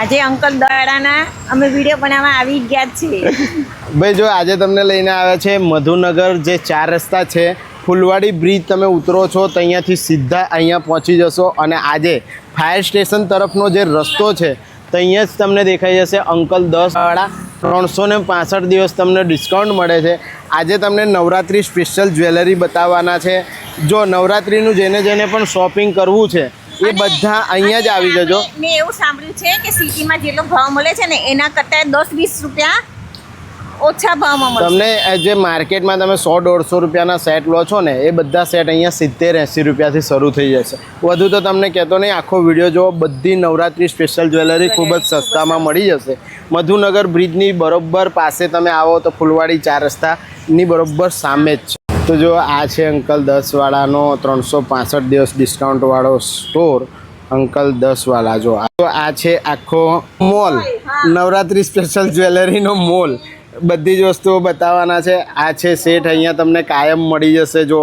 આજે અંકલ દડાના અમે વીડિયો બનાવવા આવી ગયા છીએ. ભાઈ, જો આજે તમને લઈને આવ્યા છે મધુનગર જે ચાર રસ્તા છે, ફુલવાડી બ્રિજ તમે ઉતરો છો તો અહીંયાથી સીધા અહીંયા પહોંચી જશો અને આજે ફાયર સ્ટેશન તરફનો જે રસ્તો છે, તો અહીંયા જ તમને દેખાઈ જશે અંકલ દસ વાળા. ત્રણસો ને પાસઠ દિવસ તમને ડિસ્કાઉન્ટ મળે છે. આજે તમને નવરાત્રિ સ્પેશિયલ જ્વેલરી બતાવવાના છે. જો નવરાત્રિનું જેને જેને પણ શોપિંગ કરવું છે એ બધા અહીંયા જ આવી જજો. મેં- એવું સાંભળ્યું છે કે સિટીમાં જેટલો ભાવ મળે છે ને એના કરતાં દસ વીસ રૂપિયા ઓછા ભાવમાં મળે તમને જે માર્કેટમાં તમે સો દોઢસો રૂપિયાના સેટ લો છો ને એ બધા સેટ અહીંયા સિત્તેર એંસી રૂપિયાથી શરૂ થઈ જશે. વધુ તો તમને કહેતો નહીં આખો વીડિયો જોવો બધી નવરાત્રી સ્પેશિયલ જ્વેલરી ખૂબ જ સસ્તામાં મળી જશે. મધુનગર બ્રિજની બરોબર પાસે તમે આવો તો ફૂલવાડી ચાર રસ્તાની બરોબર સામે જ છે. તો જો આ છે અંકલ દસવાળાનો ત્રણસો પાસઠ દિવસ ડિસ્કાઉન્ટવાળો સ્ટોર અંકલ દસવાળા. જો તો આ છે આખો મોલ. નવરાત્રી સ્પેશિયલ જ્વેલરીનો મોલ. બધી જ વસ્તુઓ બતાવવાના છે. આ છે સેટ અહીંયા તમને કાયમ મળી જશે જો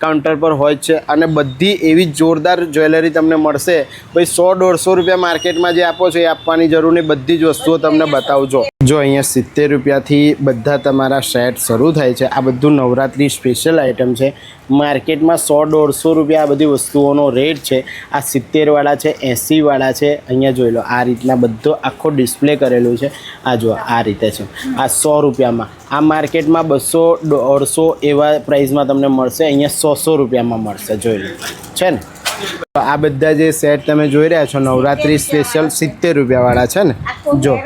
કાઉન્ટર પર હોય છે અને બધી એવી જોરદાર જ્વેલરી તમને મળશે. ભાઈ, સો દોઢસો રૂપિયા માર્કેટમાં જે આપો છો એ આપવાની જરૂર નહીં. બધી જ વસ્તુઓ તમને બતાવજો. જો અહીંયા સિત્તેર રૂપિયાથી બધા તમારા સેટ શરૂ થાય છે. આ બધું નવરાત્રી સ્પેશિયલ આઇટમ છે. માર્કેટમાં સો દોઢસો રૂપિયા આ બધી વસ્તુઓનો રેટ છે. આ સિત્તેરવાળા છે એંસીવાળા છે. અહીંયા જોઈ લો આ રીતના બધો આખો ડિસ્પ્લે કરેલું છે. આ જો આ રીતે છે. આ સો રૂપિયામાં. આ માર્કેટમાં બસો દોઢસો એવા પ્રાઇસમાં તમને મળશે. અહીંયા સો સો રૂપિયામાં મળશે જોઈ લો. છે ને? તો આ બધા જે સેટ તમે જોઈ રહ્યા છો નવરાત્રી સ્પેશિયલ સિત્તેર રૂપિયાવાળા છે ને? જો.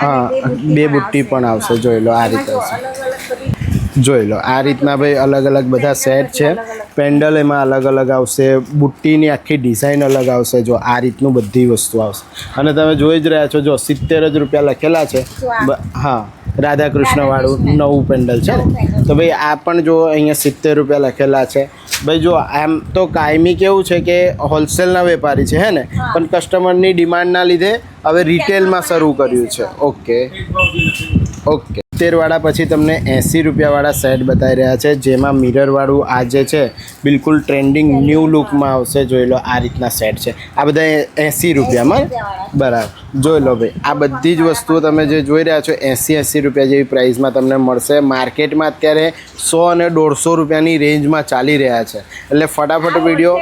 હા બે બુટ્ટી પણ આવશે. જોઈ લો આ રીતે જોઈ લો. આ રીતના ભાઈ અલગ અલગ બધા સેટ છે. પેન્ડલ એમાં અલગ અલગ આવશે. બુટ્ટીની આખી ડિઝાઇન અલગ આવશે. જો આ રીતનું બધી વસ્તુ આવશે. અને તમે જોઈ જ રહ્યા છો જો સિત્તેર જ રૂપિયા લખેલા છે. હા. રાધા કૃષ્ણવાળું નવું પેન્ડલ છે ને. તો ભાઈ આ પણ જો અહીંયા સિત્તેર રૂપિયા લખેલા છે. ભાઈ જો આમ તો કાયમી કેવું છે કે હોલસેલના વેપારી છે હે ને? પણ કસ્ટમરની ડિમાન્ડના લીધે હવે રિટેલમાં શરૂ કર્યું છે. ઓકે ઓકે તેરવાળા પછી તમને એંસી રૂપિયાવાળા સેટ બતાવી રહ્યા છે જેમાં મિરરવાળું આ જે છે બિલકુલ ટ્રેન્ડિંગ ન્યૂ લુકમાં આવશે જોઈ લો આ રીતના સેટ છે. આ બધા એંસી રૂપિયામાં બરાબર. જોઈ લો ભાઈ આ બધી જ વસ્તુઓ તમે જે જોઈ રહ્યા છો એંસી એંસી રૂપિયા જેવી પ્રાઇસમાં તમને મળશે. માર્કેટમાં અત્યારે સો અને દોઢસો રૂપિયાની રેન્જમાં ચાલી રહ્યા છે. એટલે ફટાફટ વીડિયો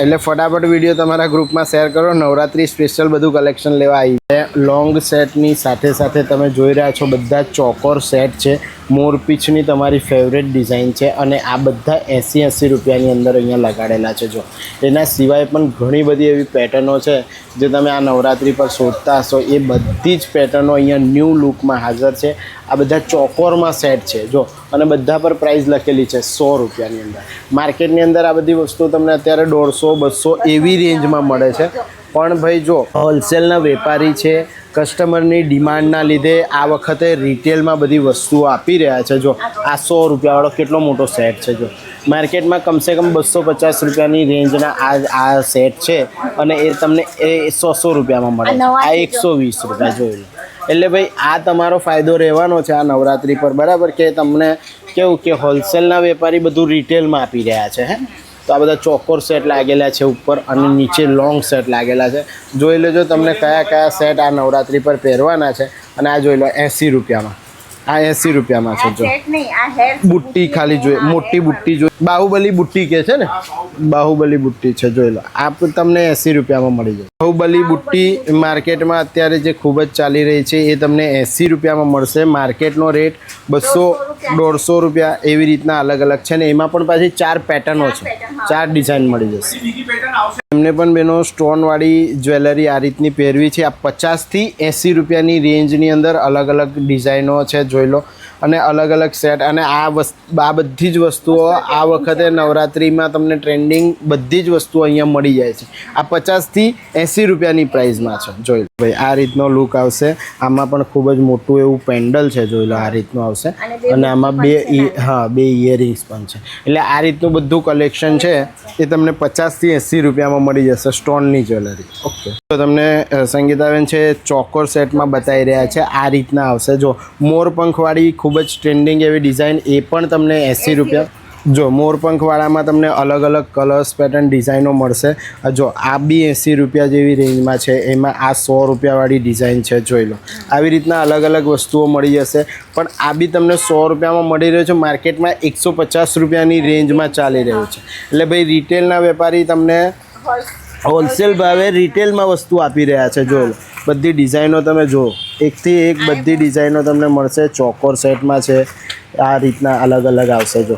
એટલે ફટાફટ વીડિયો તમારા ગ્રુપમાં શેર કરો. નવરાત્રી સ્પેશિયલ બધું કલેક્શન લેવા આવી છે. લોંગ સેટની સાથે સાથે તમે જોઈ રહ્યા છો, બધા ચોકોર સેટ છે. મોરપીંછની તમારી ફેવરેટ ડિઝાઇન છે અને આ બધા એંસી એંસી રૂપિયાની અંદર અહીંયા લગાડેલા છે જો. એના સિવાય પણ ઘણી બધી એવી પેટર્નો છે જે તમે આ નવરાત્રી પર શોધતા હશો. એ બધી જ પેટર્નો અહીંયા ન્યૂ લુકમાં હાજર છે. આ બધા ચોકોરમાં સેટ છે જો. અને બધા પર પ્રાઇસ લખેલી છે સો રૂપિયાની અંદર. માર્કેટની અંદર આ બધી વસ્તુ તમને અત્યારે દોઢસો, બસો એવી રેન્જમાં મળે છે. પણ ભાઈ જો હોલસેલના વેપારી છે કસ્ટમરની ડિમાન્ડના લીધે આ વખતે રિટેલમાં બધી વસ્તુઓ આપી રહ્યા છે. જો આ સો રૂપિયાવાળો કેટલો મોટો સેટ છે જો. માર્કેટમાં કમસે કમ બસો પચાસ રૂપિયાની રેન્જના આ આ સેટ છે અને એ તમને એ સો સો રૂપિયામાં મળે. આ એકસો વીસ રૂપિયા જોઈ લો. એટલે ભાઈ, આ તમારો ફાયદો રહેવાનો છે આ નવરાત્રી પર. બરાબર કે તમને કેવું કે હોલસેલના વેપારી બધું રિટેલમાં આપી રહ્યા છે, હે? તો આ બધા ચોકોર સેટ લાગેલા છે ઉપર અને નીચે લોંગ સેટ લાગેલા છે. જોઈ લેજો તમને કયા કયા સેટ આ નવરાત્રી પર પહેરવાના છે અને આ જોઈ લો એંસી રૂપિયામાં. આ એંસી રૂપિયામાં છે જો. બુટ્ટી ખાલી જોઈએ મોટી બુટ્ટી જોઈએ. બાહુબલી બુટ્ટી કે છે ને? બાહુબલી બુટ્ટી છે જોઈ લો. આ તમને એંસી રૂપિયામાં મળી જાય. બાહુબલી બુટ્ટી માર્કેટમાં અત્યારે જે ખૂબ જ ચાલી રહી છે એ તમને એંસી રૂપિયામાં મળશે. માર્કેટનો રેટ બસો દોઢસો રૂપિયા. એવી રીતના અલગ અલગ છે ને એમાં પણ પાછી ચાર પેટર્નો છે. ચાર ડિઝાઇન મળી જશે. એમને પણ બેનો સ્ટોનવાળી જ્વેલરી આ રીતની પહેરવી છે. આ પચાસથી એંસી રૂપિયાની રેન્જની અંદર અલગ અલગ ડિઝાઇનો છે, જોઈ લો. અને અલગ અલગ સેટ. અને આ વસ્તુ આ બધી જ વસ્તુઓ આ વખતે નવરાત્રિમાં તમને ટ્રેન્ડિંગ બધી જ વસ્તુઓ અહીંયા મળી જાય છે. આ પચાસથી એંસી રૂપિયાની પ્રાઇઝમાં છે, જોઈ લો. ભાઈ આ રીતનો લુક આવશે. આમાં પણ ખૂબ જ મોટું એવું પેન્ડલ છે જોઈ લો આ રીતનું આવશે. અને આમાં બે હા બે ઇયરિંગ્સ પણ છે. એટલે આ રીતનું બધું કલેક્શન છે એ તમને પચાસથી એંસી રૂપિયામાં મળી જશે સ્ટોનની જ્વેલરી ઓકે. તો તમને સંગીતાબેન છે ચોકોર સેટમાં બતાવી રહ્યા છે આ રીતના આવશે. જો મોર પંખવાળી ખૂબ જ ટ્રેન્ડિંગ એવી ડિઝાઇન એ પણ તમને એંસી રૂપિયા જો મોરપંખવાળામાં તમને અલગ અલગ કલર્સ પેટર્ન ડિઝાઇનો મળશે. જો, આ બી એંસી રૂપિયા જેવી રેન્જમાં છે. એમાં આ સો રૂપિયાવાળી ડિઝાઇન છે, જોઈ લો. આવી રીતના અલગ અલગ વસ્તુઓ મળી જશે. પણ આ બી તમને સો રૂપિયામાં મળી રહ્યો છે. માર્કેટમાં એકસો પચાસ રૂપિયાની રેન્જમાં ચાલી રહ્યું છે. એટલે ભાઈ રિટેલના વેપારી તમને હોલસેલ ભાવે રિટેલમાં વસ્તુ આપી રહ્યા છે જો બધી ડિઝાઇનો તમે જુઓ એકથી એક બધી ડિઝાઇનો તમને મળશે. ચોકોર સેટમાં છે. આ રીતના અલગ અલગ આવશે, જો.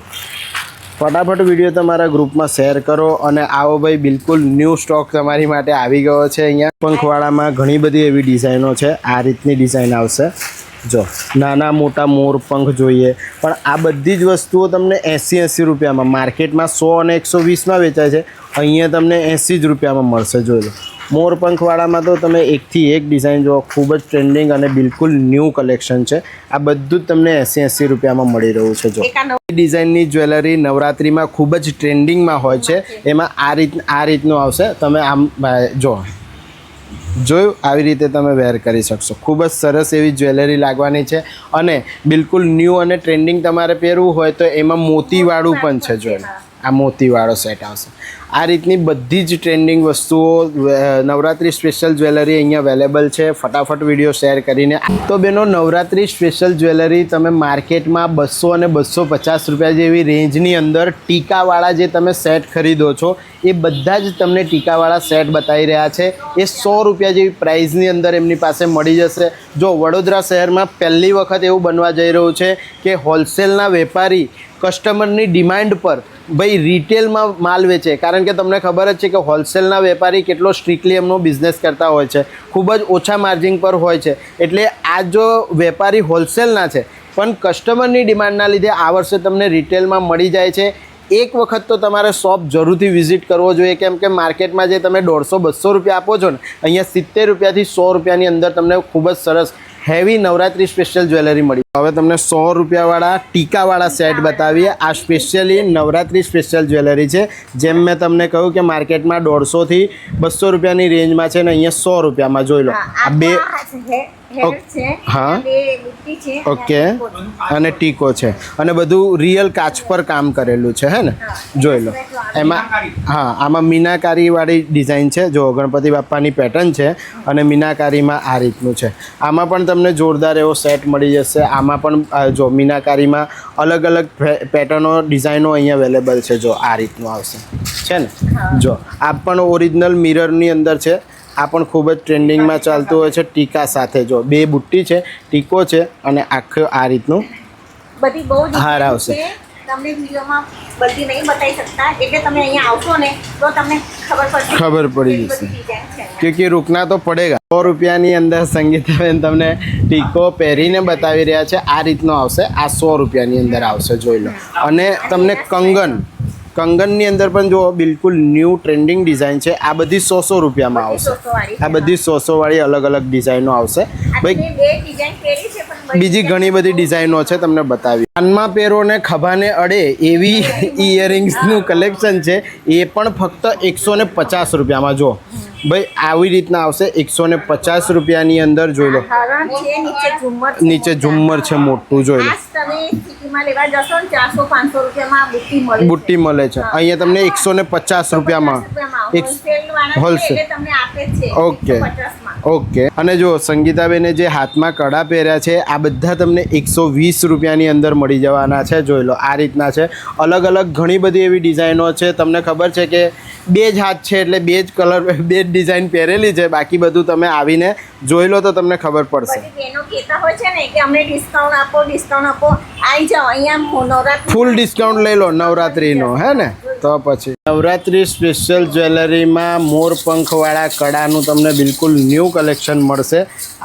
ફટાફટ વીડિયો તમારા ગ્રુપમાં શેર કરો અને આવો ભાઈ બિલકુલ ન્યૂ સ્ટોક તમારી માટે આવી ગયો છે અહીંયા. પંખવાડામાં ઘણી બધી એવી ડિઝાઇનો છે. આ રીતની ડિઝાઇન આવશે. જો, નાના મોટા મોર પંખ જોઈએ. પણ આ બધી જ વસ્તુઓ તમને એંસી એંસી રૂપિયામાં, માર્કેટમાં સો અને એકસો વીસમાં વેચાય છે. અહીંયા તમને એંસી જ રૂપિયામાં મળશે, જોઈ લો મોર પંખવાળામાં તો તમે એકથી એક ડિઝાઇન જુઓ ખૂબ જ ટ્રેન્ડિંગ અને બિલકુલ ન્યૂ કલેક્શન છે. આ બધું જ તમને એંસી એંસી રૂપિયામાં મળી રહ્યું છે જો. એ ડિઝાઇનની જ્વેલરી નવરાત્રિમાં ખૂબ જ ટ્રેન્ડિંગમાં હોય છે. એમાં આ રીત આ રીતનું આવશે. તમે આમ જો. જોયું? આવી રીતે તમે વેર કરી શકશો. ખૂબ જ સરસ એવી જ્વેલરી લાગવાની છે અને બિલકુલ ન્યૂ અને ટ્રેન્ડિંગ તમારે પહેરવું હોય તો એમાં મોતીવાળું પણ છે જોઈ આ મોતીવાળો સેટ આવશે. આ રીતની બધી જ ટ્રેન્ડિંગ વસ્તુઓ નવરાત્રી સ્પેશિયલ જ્વેલરી અહીંયા અવેલેબલ છે. ફટાફટ વીડિયો શેર કરીને. તો બેનો, નવરાત્રી સ્પેશિયલ જ્વેલરી તમે માર્કેટમાં બસો અને બસો પચાસ રૂપિયા જેવી રેન્જની અંદર ટીકાવાળા જે તમે સેટ ખરીદો છો, એ બધા જ તમને ટીકાવાળા સેટ બતાવી રહ્યા છે. એ સો રૂપિયા જેવી પ્રાઇઝની અંદર એમની પાસે મળી જશે. જો વડોદરા શહેરમાં પહેલી વખત એવું બનવા જઈ રહ્યું છે કે હોલસેલના વેપારી કસ્ટમરની ડિમાન્ડ પર, ભાઈ રિટેલમાં માલ વેચે. કારણ કે તમને ખબર જ છે કે હોલસેલના વેપારી કેટલો સ્ટ્રિક્ટલી એમનો બિઝનેસ કરતા હોય છે. ખૂબ જ ઓછા માર્જિન પર હોય છે. એટલે આ જો વેપારી હોલસેલના છે, પણ કસ્ટમરની ડિમાન્ડના લીધે આ વર્ષે તમને રિટેલમાં મળી જાય છે. એક વખત તો તમારે શોપ જરૂરથી વિઝિટ કરવો જોઈએ, કેમ કે માર્કેટમાં જે તમે દોઢસો, બસો રૂપિયા આપો છો ને, અહીંયા સિત્તેર રૂપિયાથી સો રૂપિયાની અંદર તમને ખૂબ જ સરસ હેવી નવરાત્રી સ્પેશિયલ જ્વેલરી મળી. હવે તમને સો રૂપિયાવાળા ટીકાવાળા સેટ બતાવીએ. આ સ્પેશિયલી નવરાત્રી સ્પેશિયલ જ્વેલરી છે. જેમ મેં તમને કહ્યું કે માર્કેટમાં દોઢસોથી બસો રૂપિયાની રેન્જમાં છે ને અહીંયા સો રૂપિયામાં જોઈ લો. આ બે હા. ઓકે. અને ટીકો છે. અને બધું રિયલ કાચ પર કામ કરેલું છે હે ને? જોઈ લો. એમાં હા આમાં મીનાકારીવાળી ડિઝાઇન છે. જો ગણપતિ બાપ્પાની પેટર્ન છે અને મીનાકારીમાં આ રીતનું છે. આમાં પણ તમને જોરદાર એવો સેટ મળી જશે. આમાં પણ જો મીનાકારીમાં અલગ અલગ પેટર્નો ડિઝાઇનો અહીંયા અવેલેબલ છે. જો આ રીતનું આવશે. છે ને? જો આ પણ ઓરિજિનલ મિરરની અંદર છે. આ પણ ખૂબ જ ટ્રેન્ડિંગમાં ચાલતું હોય છે ટીકા સાથે જો. બે બુટ્ટી છે ટીકો છે અને આખું આ રીતનું બધી બહુ હાર આવશે. તમને વિડીયોમાં બધી નહીં બતાવી શકતા એટલે તમે અહીંયા આવશો ને તો તમને ખબર પડશે ખબર પડી જશે. ક્યોંકि રૂકના તો પડેગા. સો રૂપિયાની અંદર સંગીતાબેન તમને ટીકો પહેરીને બતાવી રહ્યા છે. આ રીતનો આવશે. આ સો રૂપિયાની અંદર આવશે જોઈ લો. અને તમને કંગન. કંગનની અંદર પણ જો બિલકુલ ન્યૂ ટ્રેન્ડિંગ ડિઝાઇન છે. આ બધી સો સો રૂપિયામાં આવશે. બધી 100 વાળી આ બધી સો સો વાળી અલગ અલગ ડિઝાઇનો આવશે. ભાઈ બીજી ઘણી બધી ડિઝાઇનો છે તમને બતાવી. કાનમાં પહેરો ને ખભાને અડે એવી ઇયરિંગ્સનું કલેક્શન છે. એ પણ ફક્ત એકસો ને પચાસ રૂપિયામાં. જો ભાઈ આવી રીતના આવશે એકસો ને પચાસ રૂપિયાની અંદર જોઈ લો. નીચે ઝુમ્મર છે મોટું. જોઈ લો. બુટ્ટી મળે છે. અહીંયા તમને એકસો ને પચાસ રૂપિયામાં. એક હોલસેલ. ઓકે. 150 માં. ઓકે. અને જો સંગીતાબેને જે હાથમાં કડા પહેર્યા છે આ બધા તમને એકસો વીસ રૂપિયાની અંદર મળી જવાના છે. જોઈ લો આ રીતના છે. અલગ અલગ ઘણી બધી એવી ડિઝાઇનો છે. તમને ખબર છે કે બે જ હાથ છે એટલે બે જ કલર બે જ ડિઝાઇન પહેરેલી છે. બાકી બધું તમે આવીને જોઈ લો તો તમને ખબર પડશે. ફૂલ ડિસ્કાઉન્ટ લઈ લો નવરાત્રિનો હે ને? તો પછી નવરાત્રિ સ્પેશિયલ જ્વેલરીમાં મોર પંખવાળા કડાનું તમને બિલકુલ ન્યૂ કલેક્શન મળશે.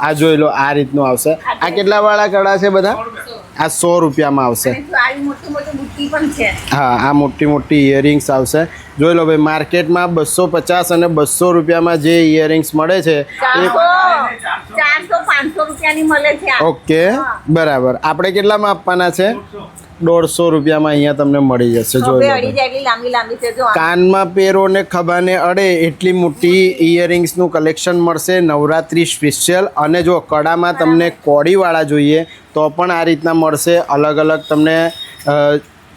આ જોઈ લો આ રીતનું આવશે. આ કેટલા વાળા કડા છે બધા? આ સો રૂપિયામાં આવશે. હા આ મોટી મોટી ઇયરિંગ્સ આવશે. જોઈ લો ભાઈ માર્કેટમાં બસો પચાસ અને બસો રૂપિયામાં જે ઇયરિંગ્સ મળે છે એ. ઓકે બરાબર. આપણે કેટલામાં આપવાના છે? દોઢસો રૂપિયામાં અહીંયા તમને મળી જશે જો કાનમાં પહેરો ને ખભાને અડે એટલી મોટી ઇયરિંગ્સનું કલેક્શન મળશે નવરાત્રી સ્પેશિયલ. અને જો કડામાં તમને કોડીવાળા જોઈએ તો પણ આ રીતના મળશે. અલગ અલગ તમને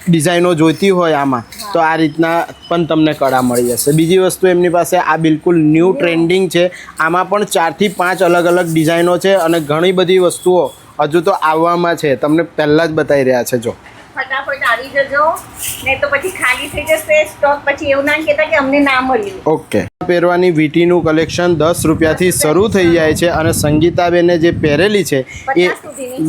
ડિઝાઇનો જોઈતી હોય આમાં તો આ રીતના પણ તમને કડા મળી જશે. બીજી વસ્તુ એમની પાસે આ બિલકુલ ન્યૂ ટ્રેન્ડિંગ છે. આમાં પણ ચારથી પાંચ અલગ અલગ ડિઝાઇનો છે અને ઘણી બધી વસ્તુઓ હજુ તો આવવામાં છે. તમને પહેલાં જ બતાવી રહ્યા છે જો. ફટાફટ આવી જજો. ને તો પછી ખાલી થઈ જશે સ્ટોક. પછી એવું ના કહેતા કે અમને ના મળ્યું. ઓકે. પહેરવાની વીટીનું કલેક્શન દસ રૂપિયાથી શરૂ થઈ જાય છે અને સંગીતાબેને જે પહેરેલી છે એ.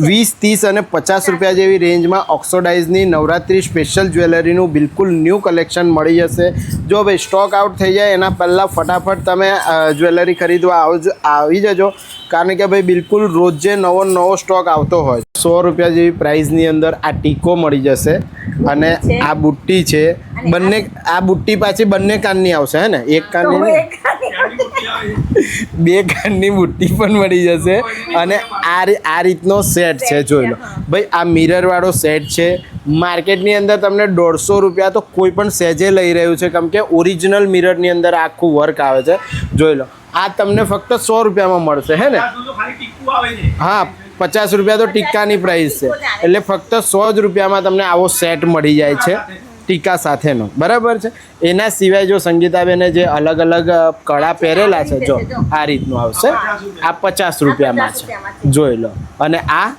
વીસ ત્રીસ અને પચાસ રૂપિયા જેવી રેન્જમાં ઓક્સોડાઇઝની નવરાત્રી સ્પેશિયલ જ્વેલરીનું બિલકુલ ન્યૂ કલેક્શન મળી જશે. જો ભાઈ સ્ટોક આઉટ થઈ જાય એના પહેલાં ફટાફટ તમે જ્વેલરી ખરીદવા આવજો આવી જજો. કારણ કે ભાઈ બિલકુલ રોજે નવો નવો સ્ટોક આવતો હોય. સો રૂપિયા જેવી પ્રાઇસની અંદર આ ટીકો મળી જશે. અને આ બુટ્ટી છે. બંને આ બુટ્ટી પાછી બંને કાનની આવશે હે ને? એક કાનની બે કાનની બુટ્ટી પણ મળી જશે. અને આ રી- આ રીતનો સેટ છે જોઈ લો. ભાઈ આ મિરરવાળો સેટ છે. માર્કેટની અંદર તમને દોઢસો રૂપિયા તો કોઈ પણ સહેજે લઈ રહ્યું છે. કેમ કે ઓરિજિનલ મિરરની અંદર આખું વર્ક આવે છે. જોઈ લો. આ તમને ફક્ત સો રૂપિયામાં મળશે હે ને? હા પચાસ રૂપિયા તો ટીકાની પ્રાઇસ છે. એટલે ફક્ત સો જ રૂપિયામાં તમને આવો સેટ મળી જાય છે ટીકા સાથેનો. બરાબર છે? એના સિવાય જો સંગીતાબેને જે અલગ અલગ કળા પહેરેલા છે જો આ રીતનું આવશે. આ પચાસ રૂપિયામાં છે. જોઈ લો. અને આ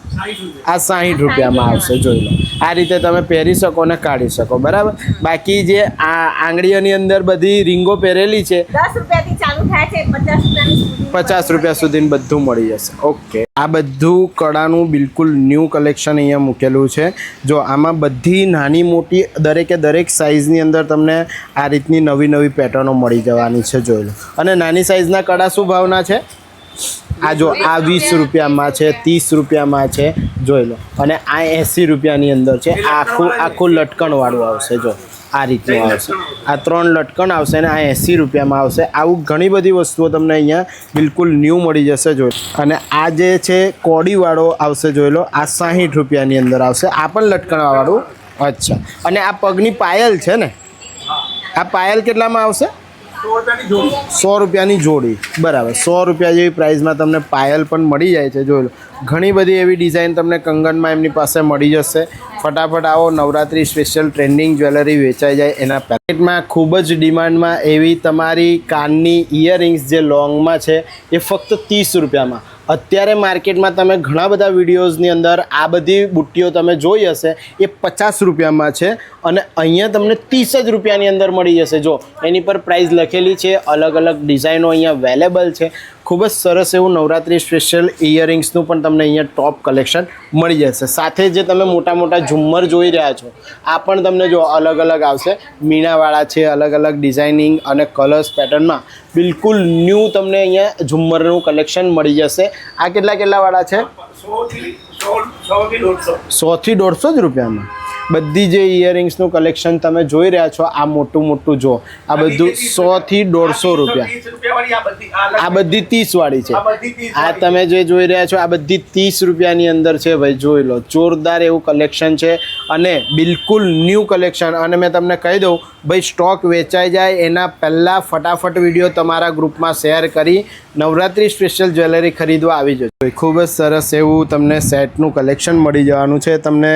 આ સાહીઠ રૂપિયામાં આવશે જોઈ લો. આ રીતે તમે પહેરી શકો અને કાઢી શકો. બરાબર? બાકી જે આ આંગળીઓની અંદર બધી રીંગો પહેરેલી છે પચાસ રૂપિયા સુધી બધું મળી જશે. ઓકે. આ બધું કળાનું બિલકુલ ન્યૂ કલેક્શન અહીંયા મૂકેલું છે. જો આમાં બધી નાની મોટી દરેકે દરેક સાઇઝની અંદર તમને આ રીતની નવી નવી પેટર્નો મળી જવાની છે જોઈ લો. અને નાની સાઇઝના કળા શું ભાવના છે? આ જો આ વીસ રૂપિયામાં છે ત્રીસ રૂપિયામાં છે જોઈ લો. અને આ એંસી રૂપિયાની અંદર છે. આખું આખું લટકણવાળું આવશે જો. આ રીતનું આવશે. આ ત્રણ લટકણ આવશે અને આ એંસી રૂપિયામાં આવશે. આવું ઘણી બધી વસ્તુઓ તમને અહીંયા બિલકુલ ન્યૂ મળી જશે જોઈ અને આ જે છે કોડીવાળો આવશે જોઈ લો, આ સાહીઠ રૂપિયાની અંદર આવશે. આ પણ લટકણવાળું. અચ્છા. અને આ પગની પાયલ છે ને? આ પાયલ કેટલામાં આવશે? સો રૂપિયાની જોડી. બરાબર. સો રૂપિયા જેવી પ્રાઇસમાં તમને પાયલ પણ મળી જાય છે. જોઈ લો. ઘણી બધી એવી ડિઝાઇન તમને કંગનમાં એમની પાસે મળી જશે. ફટાફટ આવો, નવરાત્રી સ્પેશિયલ ટ્રેન્ડિંગ જ્વેલરી વેચાઈ જાય એના પેકેટમાં. ખૂબ જ ડિમાન્ડમાં એવી તમારી કાનની ઇયરિંગ્સ જે લોંગમાં છે, એ ફક્ત ત્રીસ રૂપિયામાં. અત્યારે માર્કેટમાં તમે ઘણા બધા વિડીયોઝની અંદર આ બધી બુટ્ટીઓ તમે જોઈ હશે, એ પચાસ રૂપિયામાં છે અને અહીંયા તમને ત્રીસ જ રૂપિયાની અંદર મળી જશે. જો, એની પર પ્રાઇસ લખેલી છે અલગ અલગ ડિઝાઇનો અહીંયા અવેલેબલ છે. ખૂબ જ સરસ એવું નવરાત્રી સ્પેશિયલ ઇયરિંગ્સનું પણ તમને અહીંયા ટોપ કલેક્શન મળી જશે. સાથે જે તમે મોટા મોટા ઝુમ્મર જોઈ રહ્યા છો આ પણ તમને જો અલગ અલગ આવશે. મીણાવાળા છે અલગ અલગ ડિઝાઇનિંગ અને કલર્સ પેટર્નમાં બિલકુલ ન્યૂ તમને અહીંયા ઝુમ્મરનું કલેક્શન મળી જશે. આ કેટલા કેટલાવાળા છે? સોથી દોઢસો જ રૂપિયામાં. બધી જે ઇયરિંગ્સનું કલેક્શન તમે જોઈ રહ્યા છો આ મોટું મોટું જો આ બધું સોથી દોઢસો રૂપિયા. આ બધી ત્રીસ વાળી છે. આ તમે જે જોઈ રહ્યા છો આ બધી ત્રીસ રૂપિયાની અંદર છે ભાઈ જોઈ લો જોરદાર એવું કલેક્શન છે અને બિલકુલ ન્યૂ કલેક્શન અને મેં તમને કહી દઉં ભાઈ સ્ટોક વેચાઈ જાય એના પહેલાં ફટાફટ વીડિયો તમારા ગ્રુપમાં શેર કરી નવરાત્રી સ્પેશિયલ જ્વેલરી ખરીદવા આવી જજો. ખૂબ જ સરસ એવું તમને સેટનું કલેક્શન મળી જવાનું છે. તમને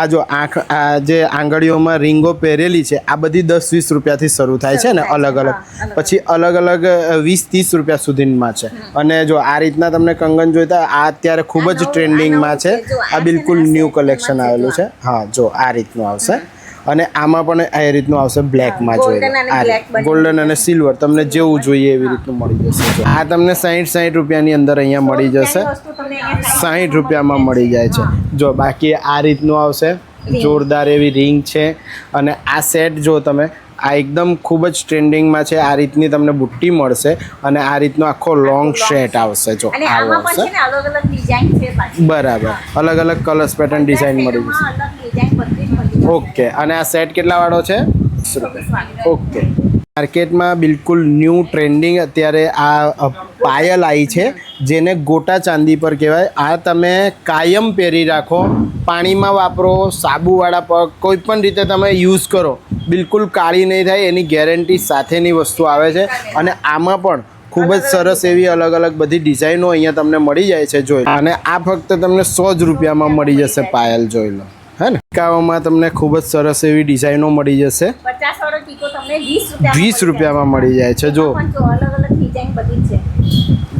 આ જો આંખ આ જે આંગળીઓમાં રીંગો પહેરેલી છે આ બધી દસ વીસ રૂપિયાથી શરૂ થાય છે ને અલગ અલગ પછી અલગ અલગ વીસ ત્રીસ રૂપિયા સુધીમાં છે. અને જો આ રીતના તમને કંગન જોઈતા આ અત્યારે ખૂબ જ ટ્રેન્ડિંગમાં છે. આ બિલકુલ ન્યૂ કલેક્શન આવેલું છે હા. જો આ રીતનું આવશે. અને આમાં પણ એ રીતનું આવશે બ્લેકમાં જોઈએ આ ગોલ્ડન અને સિલ્વર તમને જેવું જોઈએ એવી રીતનું મળી જશે આ તમને સાહીઠ સાહીઠ રૂપિયાની અંદર અહીંયા મળી જશે. સાહીઠ રૂપિયામાં મળી જાય છે. જો બાકી આ રીતનું આવશે. જોરદાર એવી રિંગ છે. અને આ સેટ જો તમે આ એકદમ ખૂબ જ ટ્રેન્ડિંગમાં છે. આ રીતની તમને બુટ્ટી મળશે અને આ રીતનો આખો લોંગ શેટ આવશે જો. આવો આવશે. બરાબર. અલગ અલગ કલર્સ પેટર્ન ડિઝાઇન મળી જશે. ઓકે. અને આ સેટ કેટલા વાળો છે? ઓકે. માર્કેટમાં બિલકુલ ન્યૂ ટ્રેન્ડિંગ અત્યારે આ પાયલ આવી છે, જેને ગોટા ચાંદી પર કહેવાય. આ તમે કાયમ પહેરી રાખો, પાણીમાં વાપરો, સાબુવાળા પગ કોઈ પણ રીતે તમે યુઝ કરો, બિલકુલ કાળી નહીં થાય, એની ગેરંટી સાથેની વસ્તુ આવે છે. અને આમાં પણ ખૂબ જ સરસ એવી અલગ અલગ બધી ડિઝાઇનો અહીંયા તમને મળી જાય છે જોઈ અને આ ફક્ત તમને સો જ રૂપિયામાં મળી જશે પાયલ જોઈ લો. હે ને? ટીકાઓમાં તમને ખૂબ જ સરસ એવી ડિઝાઇનો મળી જશે. વીસ રૂપિયામાં મળી જાય. છે જો.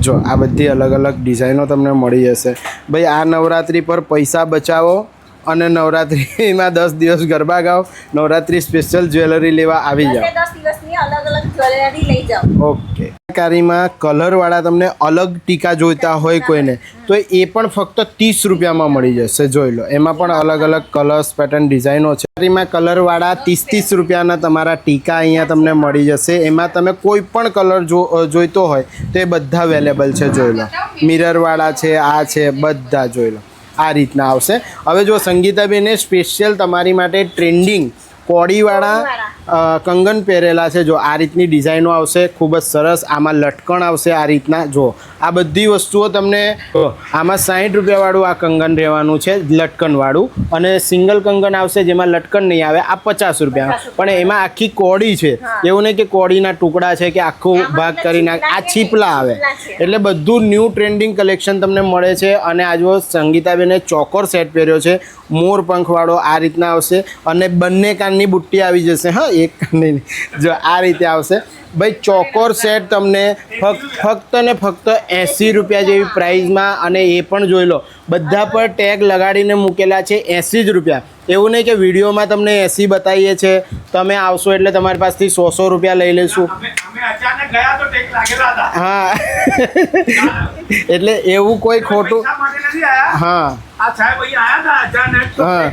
જો આ બધી અલગ અલગ ડિઝાઇનો તમને મળી જશે. ભાઈ આ નવરાત્રિ પર પૈસા બચાવો. અને નવરાત્રિમાં દસ દિવસ ગરબા ગાઓ. નવરાત્રિ સ્પેશિયલ જ્વેલરી લેવા આવી જાઓ. ઓકે. કારીમાં કલરવાળા તમને અલગ ટીકા જોઈતા હોય કોઈને તો એ પણ ફક્ત ત્રીસ રૂપિયામાં મળી જશે જોઈ લો. એમાં પણ અલગ અલગ કલર્સ પેટર્ન ડિઝાઇનો છે. કારીમાં કલરવાળા ત્રીસ ત્રીસ રૂપિયાના તમારા ટીકા અહીંયા તમને મળી જશે. એમાં તમે કોઈ પણ કલર જો જોઈતો હોય તો એ બધા અવેલેબલ છે જોઈ લો. મિરરવાળા છે આ છે બધા જોઈ લો. આ રીતના આવશે. હવે જો સંગીતાબેને સ્પેશિયલ તમારી માટે ટ્રેન્ડિંગ કોડીવાળા કંગન પહેરેલા છે. જો આ રીતની ડિઝાઇનો આવશે ખૂબ જ સરસ. આમાં લટકણ આવશે આ રીતના. જો આ બધી વસ્તુઓ તમને આમાં સાઠ રૂપિયાવાળું આ કંગન રહેવાનું છે લટકણવાળું. અને સિંગલ કંગન આવશે જેમાં લટકણ નહીં આવે આ પચાસ રૂપિયા. પણ એમાં આખી કોડી છે. એવું નહીં કે કોડીના ટુકડા છે કે આખું ભાગ કરી નાખે આ છીપલા આવે. એટલે બધું ન્યૂ ટ્રેન્ડિંગ કલેક્શન તમને મળે છે. અને આજો સંગીતાબેને ચોકોર સેટ પહેર્યો છે. મોર પંખવાળો આ રીતના આવશે. અને બંને કાનની બુટ્ટી આવી જશે. હા એક નહીં. જો આ રીતે આવશે. ભાઈ, ચોકોર સેટ તમને ફક્ત ને ફક્ત એંસી રૂપિયા જેવી પ્રાઇઝમાં અને એ પણ જોઈ લો. બધા પર ટેગ લગાડીને મૂકેલા છે એંસી જ રૂપિયા. એવું નહીં કે વિડીયોમાં તમને એંસી બતાવીએ છે. તમે આવશો એટલે તમારી પાસેથી સો સો રૂપિયા લઈ લઈશું. હા. એટલે એવું કોઈ ખોટું હા.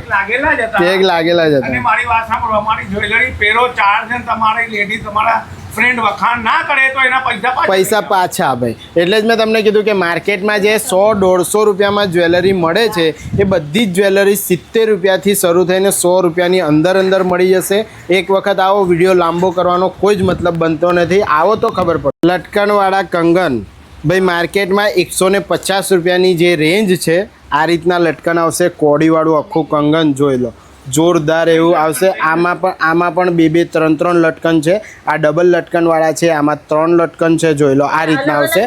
લાગેલા જ હતા. ટેગ લાગેલા જ હતા. મારી વાત સાંભળો અમારી જોઈ પહેરો ચાર છે ને તમારી લેડી તમારા ફ્રેન્ડ વખાણ ના કરે તો એના પૈસા પાછા પૈસા પાછા ભાઈ એટલે જ મેં તમને કીધું કે માર્કેટમાં જે સો દોઢસો રૂપિયામાં જ્વેલરી મળે છે એ બધી જ જ્વેલરી સિત્તેર રૂપિયાથી શરૂ થઈને સો રૂપિયાની અંદર અંદર મળી જશે. એક વખત આવો વીડિયો લાંબો કરવાનો કોઈ જ મતલબ બનતો નથી. આવો તો ખબર પડે લટકણવાળા કંગન. ભાઈ માર્કેટમાં એકસો ને પચાસ રૂપિયાની જે રેન્જ છે આ રીતના લટકન આવશે. કોડીવાળું આખું કંગન જોઈ લો. જોરદાર એવું આવશે. આમાં પણ આમાં પણ બે બે ત્રણ ત્રણ લટકન છે. આ ડબલ લટકનવાળા છે આમાં ત્રણ લટકન છે જોઈ લો આ રીતના આવશે.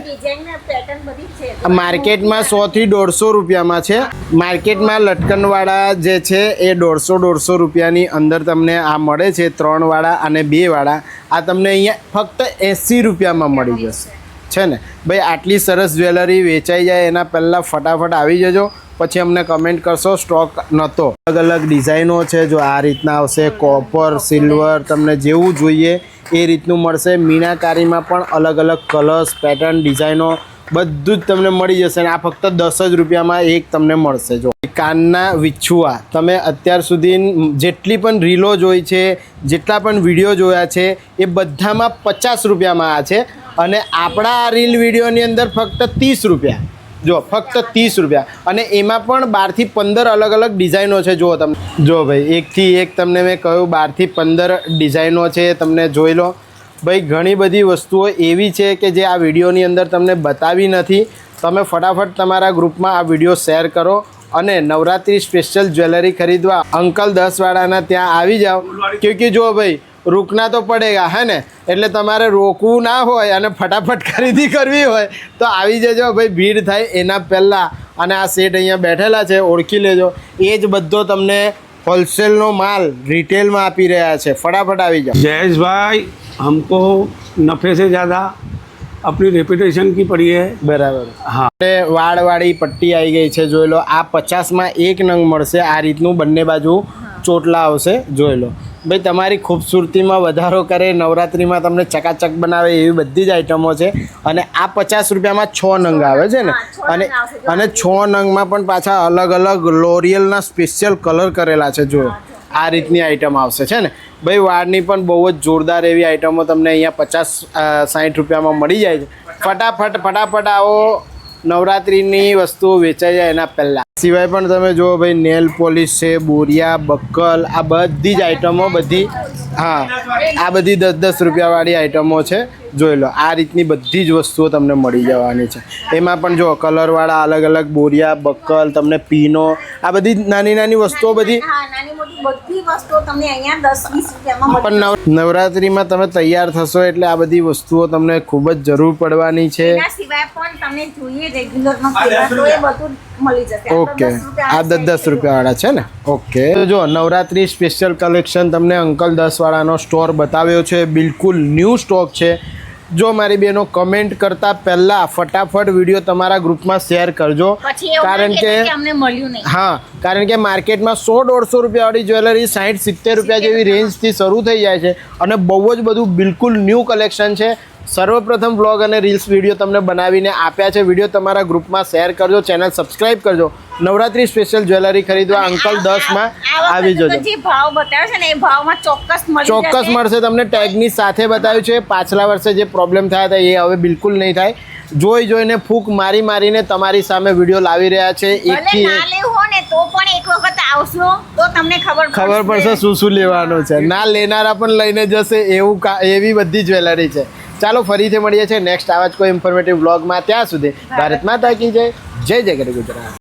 માર્કેટમાં સો થી દોઢસો રૂપિયામાં છે. માર્કેટમાં લટકનવાળા જે છે એ દોઢસો દોઢસો રૂપિયાની અંદર તમને આ મળે છે ત્રણવાળા અને બેવાળા. આ તમને અહીંયા ફક્ત એંસી રૂપિયામાં મળી જશે. છે ને? ભાઈ આટલી સરસ જ્વેલરી વેચાઈ જાય એના પહેલાં ફટાફટ આવી જજો. પછી અમને કમેન્ટ કરશો સ્ટોક નહોતો અલગ અલગ ડિઝાઇનો છે, જો આ રીતના આવશે કોપર સિલ્વર તમને જેવું જોઈએ એ રીતનું મળશે. મીનાકારીમાં પણ અલગ અલગ કલર્સ પેટર્ન ડિઝાઇનો બધું જ તમને મળી જશે અને આ ફક્ત દસ જ રૂપિયામાં એક તમને મળશે, જો. કાનના વિછુઆ, તમે અત્યાર સુધી જેટલી પણ રીલો જોઈ છે, જેટલા પણ વીડિયો જોયા છે, એ બધામાં પચાસ રૂપિયામાં આ છે અને આપણા આ રીલ વિડીયોની અંદર ફક્ત ત્રીસ રૂપિયા. જો, ફક્ત ત્રીસ રૂપિયા. અને એમાં પણ બારથી પંદર અલગ અલગ ડિઝાઇનો છે. જુઓ તમે, જો ભાઈ, એકથી એક તમને મેં કહ્યું, બારથી પંદર ડિઝાઇનો છે, તમને જોઈ લો. ભાઈ, ઘણી બધી વસ્તુઓ એવી છે કે જે આ વિડીયોની અંદર તમને બતાવી નથી. તમે ફટાફટ તમારા ગ્રુપમાં આ વીડિયો શેર કરો અને નવરાત્રિ સ્પેશિયલ જ્વેલરી ખરીદવા અંકલ દસવાળાના ત્યાં આવી જાઓ. ક્યોંકि જો ભાઈ રૂકના તો પડેગા હે ને? એટલે તમારે રોકવું ના હોય અને ફટાફટ ખરીદી કરવી હોય તો આવી જજો ભાઈ ભીડ થાય એના પહેલાં. અને આ સેટ અહીંયા બેઠેલા છે ઓળખી લેજો. એ જ બધો તમને હોલસેલનો માલ રિટેલમાં આપી રહ્યા છે. ફટાફટ આવી જાય જયેશભાઈ હમકો નફે સે જ્યાદા. આપણી રેપ્યુટેશન કી પડી હે. બરાબર. હા. વાળવાળી પટ્ટી આવી ગઈ છે જોઈ લો. આ પચાસમાં એક નંગ મળશે. આ રીતનું બંને બાજુ ચોટલા આવશે જોઈ લો. ભાઈ તમારી ખૂબસૂરતીમાં વધારો કરે નવરાત્રિમાં તમને ચકાચક બનાવે એવી બધી જ આઈટમો છે. અને આ પચાસ રૂપિયામાં છ નંગ આવે છે ને? અને અને છ નંગમાં પણ પાછા અલગ અલગ લોરિયલના સ્પેશિયલ કલર કરેલા છે જો આ રીતની આઈટમ આવશે છે ને? ભાઈ વાળની પણ બહુ જ જોરદાર એવી આઈટમો તમને અહીંયા પચાસ સાઠ રૂપિયામાં મળી જાય છે. ફટાફટ ફટાફટ આવો. નવરાત્રિની વસ્તુઓ વેચાઈ જાય એના પહેલાં. સિવાય પણ તમે જુઓ ભાઈ, નેલ પોલિશ છે, બોરિયા, બક્કલ, આ બધી જ આઈટમો બધી, હા, આ બધી દસ દસ રૂપિયાવાળી આઈટમો છે, જોઈ લો, આ રીતની બધી જ વસ્તુઓ તમને મળી જવાની છે. એમાં પણ જો કલરવાળા અલગ અલગ બોરિયા, બક્કલ, તમને પીનો, આ બધી નાની નાની વસ્તુઓ બધી બધી વસ્તુઓ તમને અહીંયા દસ વીસ રૂપિયામાં પણ નવરાત્રિમાં તમે તૈયાર થશો એટલે આ બધી વસ્તુઓ તમને ખૂબ જ જરૂર પડવાની છે. એના સિવાય પણ તમને જોઈએ રેગ્યુલરમાં તો એ બધું મળી જશે. ઓકે. આ દસ દસ રૂપિયાવાળા છે ને? ઓકે. તો જો નવરાત્રી સ્પેશિયલ કલેક્શન તમને અંકલ દસવાળાનો સ્ટોર બતાવ્યો છે. બિલકુલ ન્યૂ સ્ટોક છે. જો મારી બેનો કમેન્ટ કરતાં પહેલાં ફટાફટ વીડિયો તમારા ગ્રુપમાં શેર કરજો. કારણ કે હા કારણ કે માર્કેટમાં સો દોઢસો રૂપિયાવાળી જ્વેલરી સાઠ સિત્તેર રૂપિયા જેવી રેન્જથી શરૂ થઈ જાય છે. અને બહુ જ બધું બિલકુલ ન્યૂ કલેક્શન છે. સર્વપ્રથમ બ્લોગ અને રીલ્સ વીડિયો તમને બનાવીને આપ્યા છે. વીડિયો તમારા ગ્રુપમાં શેર કરજો ચેનલ સબસ્ક્રાઈબ કરજો. નવરાત્રી સ્પેશિયલ જ્વેલરી ખરીદવા અંકલ દસમાં આવી જજો. જે ભાવ બતાવ્યો છે ને એ ભાવમાં ચોક્કસ ચોક્કસ મળશે તમને ટેગની સાથે બતાવ્યું છે. પાછલા વર્ષે જે પ્રોબ્લેમ થયા હતા એ હવે બિલકુલ નહીં થાય. જોઈ જોઈને ફૂંક મારી મારીને તમારી સામે વીડિયો લાવી રહ્યા છે. એકથી એક લેવું હોય ને તો પણ એક વખત આવશો તો તમને ખબર ખબર પડશે શું શું લેવાનું છે. ના લેનારા પણ લઈને જશે એવું એવી બધી જ્વેલરી છે. ચાલો ફરીથી મળીએ છીએ નેક્સ્ટ આવા જ કોઈ ઇન્ફોર્મેટિવ બ્લોગમાં ત્યાં સુધી ભારત માતા કી જય. જય જય ગુજરાત.